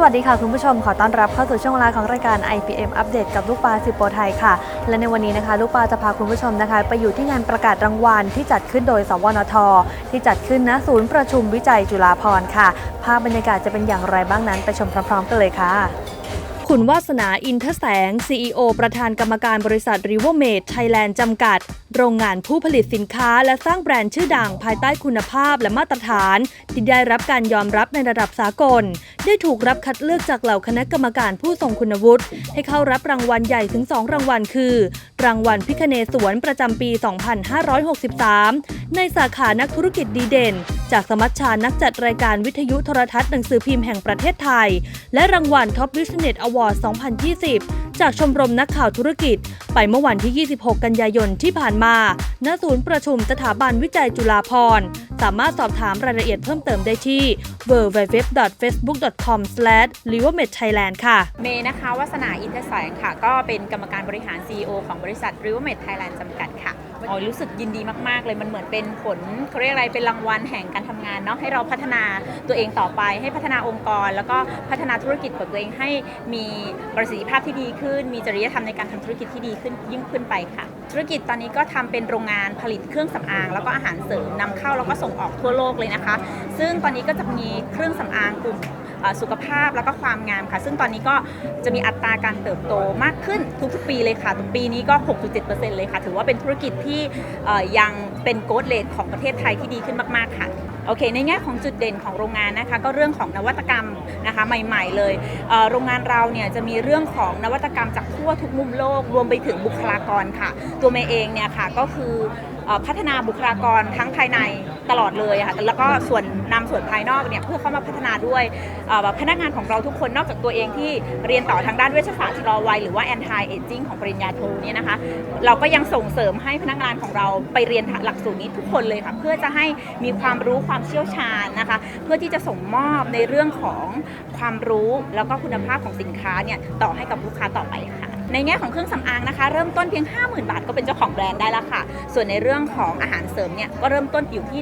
สวัสดีค่ะคุณผู้ชมขอต้อนรับเข้าสู่ช่วงเวลาของรายการ IPM อัปเดตกับลูกปลาสิบโปรไทยค่ะ และในวันนี้นะคะ ลูกปลาจะพาคุณผู้ชมนะคะ ไปอยู่ที่งานประกาศรางวัลที่จัดขึ้นโดย สวนท ที่จัดขึ้นณศูนย์ประชุมวิจัยจุฬาภรณ์ค่ะ ภาพบรรยากาศจะเป็นอย่างไรบ้างนั้นไปชมพร้อมๆกันเลยค่ะคุณวาสนาอินทแสง CEO ประธานกรรมการบริษัท r i v e r m a d e Thailand จำกัด โรงงานผู้ผลิตสินค้าและสร้างแบรนด์ชื่อดังภายใต้คุณภาพและมาตรฐาน ที่ได้รับการยอมรับในระดับสากล ได้ถูกรับคัดเลือกจากเหล่าคณะกรรมการผู้ทรงคุณวุฒิให้เข้ารับรางวัลใหญ่ถึง 2 รางวัลคือ รางวัลพิคเนศวรประจำปี 2563 ในสาขานักธุรกิจดีเด่น จากสมัชชานักจัดรายการวิทยุโทรทัศน์หนังสือพิมพ์แห่งประเทศไทย และรางวัล Top Business Award 2020 จากชมรมนักข่าวธุรกิจ ไปเมื่อวันที่ 26 กันยายนที่ผ่านมาณศูนย์ประชุมสถาบันวิจัยจุฬาภรณ์ สามารถสอบถามรายละเอียดเพิ่มเติมได้ที่ www.facebook.com/rivermedthailand ค่ะ เมย์นะคะวัสนาอินทแสงค่ะ ก็เป็นกรรมการบริหาร CEO ของบริษัท r i v e r m e d Thailand จำกัดค่ะ อ๋อรู้สึกยินดีมากๆเลยมันเหมือนเป็นผลเขาเรียกอะไรเป็นรางวัลแห่งการทำงานเนาะให้เราพัฒนาตัวเองต่อไป ให้พัฒนาองค์กร แล้วก็พัฒนาธุรกิจของตัวเองให้มีประสิทธิภาพที่ดีขึ้น มีจริยธรรมในการทำธุรกิจที่ดีขึ้นยิ่งขึ้นไปค่ะ ธุรกิจตอนนี้ก็ทำเป็นโรงงานผลิตเครื่องสำอาง แล้วก็อาหารเสริมนำเข้าแล้วก็ส่งออกทั่วโลกเลยนะคะ ซึ่งตอนนี้ก็จะมีเครื่องสำอางกลุ่ม สุขภาพแล้วก็ความงามค่ะ ซึ่งตอนนี้ก็จะมีอัตราการเติบโตมากขึ้นทุกๆปีเลยค่ะปีนี้ก็ 6.7%เลยค่ะ ถือว่าเป็นธุรกิจที่ยังเป็นโกลด์เลทของประเทศไทยที่ดีขึ้นมากๆค่ะโอเค ในแง่ของจุดเด่นของโรงงานนะคะ ก็เรื่องของนวัตกรรมนะคะใหม่ ๆ เลยเโรงงานเราเนี่ยจะมีเรื่องของนวัตกรรมจากทั่วทุกมุมโลก รวมไปถึงบุคลากรค่ะ ตัวเมย์เองเนี่ยค่ะก็คือพัฒนาบุคลากรทั้งภายใน ตลอดเลยค่ะแล้วก็ส่วนนำส่วนภายนอกเนี่ยเพื่อเข้ามาพัฒนาด้วยเอ่อพนักงานของเราทุกคนนอกจากตัวเองที่เรียนต่อทางด้านเวชศาสตร์ชะลอวัยหรือว่า anti aging ของปริญญาโทเนี่ยนะคะ เราก็ยังส่งเสริมให้พนักงานของเราไปเรียนหลักสูตรนี้ทุกคนเลยค่ะเพื่อจะให้มีความรู้ความเชี่ยวชาญนะคะ เพื่อที่จะส่งมอบในเรื่องของความรู้แล้วก็คุณภาพของสินค้าเนี่ยต่อให้กับลูกค้าต่อไปค่ะ ในแง่ของเครื่องสำอางนะคะ เริ่มต้นเพียง 50,000 บาทก็เป็นเจ้าของแบรนด์ได้แล้วค่ะ ส่วนในเรื่องของอาหารเสริมเนี่ยก็เริ่มต้นอยู่ที่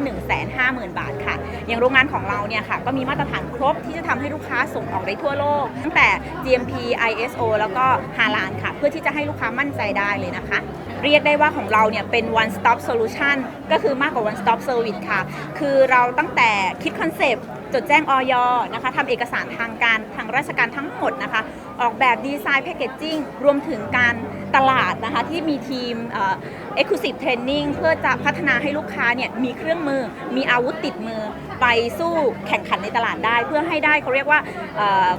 150,000 บาทค่ะ อย่างโรงงานของเราเนี่ยค่ะก็มีมาตรฐานครบที่จะทำให้ลูกค้าส่งออกได้ทั่วโลก ตั้งแต่ GMP ISO แล้วก็ฮาลานค่ะ เพื่อที่จะให้ลูกค้ามั่นใจได้เลยนะคะเรียกได้ว่าของเราเนี่ยเป็น one stop solution ก็คือมากกว่า one stop service ค่ะ คือเราตั้งแต่คิดคอนเซปต์ จดแจ้งออยนะคะทำเอกสารทางการทางราชการทั้งหมดนะคะ ออกแบบดีไซน์แพคเกจจิ้งรวมถึงการตลาดนะคะที่มีทีม exclusive training เพื่อจะพัฒนาให้ลูกค้าเนี่ยมีเครื่องมือ มีอาวุธติดมือ ไปสู้แข่งขันในตลาดได้ เพื่อให้ได้เขาเรียกว่า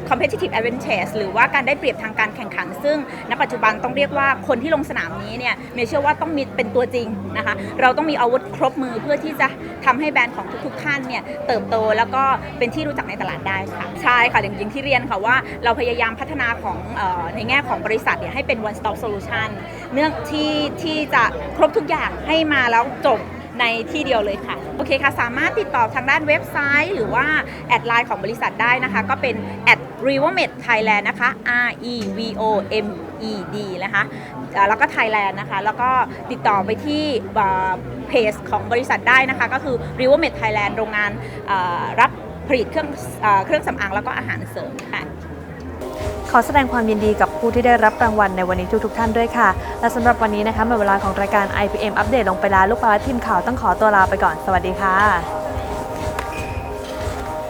competitive advantage หรือว่าการได้เปรียบทางการแข่งขัน ซึ่งณปัจจุบันต้องเรียกว่าคนที่ลงสนามนี้เนี่ยเมเชื่อว่าต้องมีเป็นตัวจริงนะคะเราต้องมีอาวุธครบมือเพื่อที่จะทำให้แบรนด์ของทุกๆท่านเนี่ยเติบโตแล้วก็เป็นที่รู้จักในตลาดได้ค่ะใช่ค่ะอย่างอย่างที่เรียนค่ะว่าเราพยายามพัฒนาของในแง่ของบริษัทเนี่ยให้เป็น one stop solution เนื่องที่ที่จะครบทุกอย่างให้มาแล้วจบในที่เดียวเลยค่ะ โอเคค่ะ สามารถติดต่อทางด้านเว็บไซต์ หรือว่า แอดไลน์ของบริษัทได้นะคะ ก็เป็น at r e v o m e d Thailand นะคะ R E V O M E D นะคะแล้วก็ Thailand นะคะ แล้วก็ติดต่อไปที่เพจของบริษัทได้นะคะ ก็คือ r e v o m e d Thailand โรงงานรับผลิตเครื่องเครื่องสำอางแล้วก็อาหารเสริมค่ะ ขอแสดงความยินดีกับผู้ที่ได้รับรางวัลในวันนี้ทุกๆท่านด้วยค่ะ และสำหรับวันนี้นะคะหมดเวลาของรายการ IPM อัปเดตลงไปแล้วลูกปลาทีมข่าวต้องขอตัวลาไปก่อนสวัสดีค่ะ